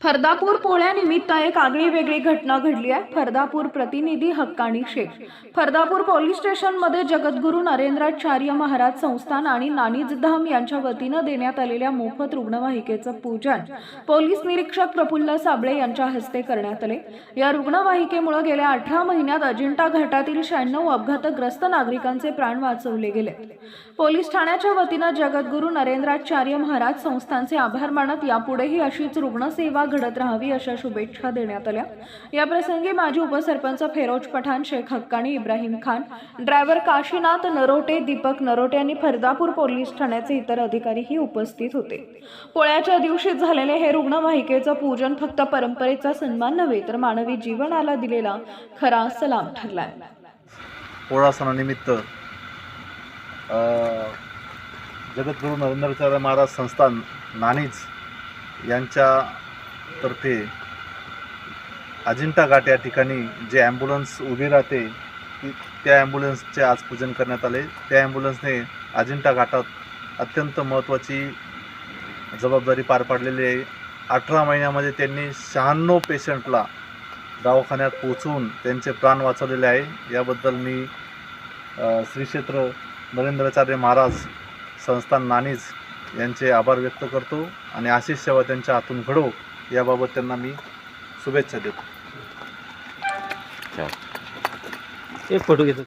फरदापूर पोळ्यानिमित्त एक आगळी वेगळी घटना घडली आहे. फरदापूर प्रतिनिधी हक्कानी शेख. फरदापूर पोलीस स्टेशनमध्ये जगद्गुरू नरेंद्राचार्य महाराज संस्थान आणि नानीजधाम यांच्या वतीनं देण्यात आलेल्या मोफत रुग्णवाहिकेचं पूजन पोलीस निरीक्षक प्रफुल्ल साबळे यांच्या हस्ते करण्यात आले. या रुग्णवाहिकेमुळे गेल्या अठरा महिन्यात अजिंठा घाटातील शहाण्णव अपघातग्रस्त नागरिकांचे प्राण वाचवले गेले. पोलीस ठाण्याच्या वतीनं जगद्गुरू नरेंद्राचार्य महाराज संस्थानचे आभार मानत यापुढेही अशीच रुग्णसेवा घडत राहावी अशा शुभेच्छा देण्यात आल्या. या प्रसंगी माजी उपसरपंच फेरोज पठाण शेख हक्काणी इब्राहिम खान ड्रायव्हर काशीनाथ नरोटे दीपक नरोटे आणि फरदापूर पोलीस ठाण्याचे इतर अधिकारीही उपस्थित होते. पोळ्याच्या दिवशी झालेले हे रुग्णवाहिकेचं पूजन फक्त परंपरेचा सन्मान नव्हे तर मानवी जीवनाला दिलेला खरा सलाम ठरला पोळा सणानिमित्त जगद्गुरु जगद्गुरू नरेंद्राचार्य महाराज संस्थान तर ते अजिंठा घाट या ठिकाणी जे ॲम्ब्युलन्स उभी राहते ती- त्या ॲम्ब्युलन्सचे आज पूजन करण्यात आले. त्या ॲम्ब्युलन्सने अजिंठा घाटात अत्यंत महत्त्वाची जबाबदारी पार पाडलेली आहे. अठरा महिन्यामध्ये त्यांनी शहाण्णव पेशंटला दवाखान्यात पोचवून त्यांचे प्राण वाचवलेले आहे. याबद्दल मी श्री क्षेत्र नरेंद्राचार्य महाराज संस्थान नानीज यांचे आभार व्यक्त करतो आणि आशिष सेवा त्यांच्या हातून घडो याबाबत त्यांना मी शुभेच्छा देतो. एक फोटो घेतो.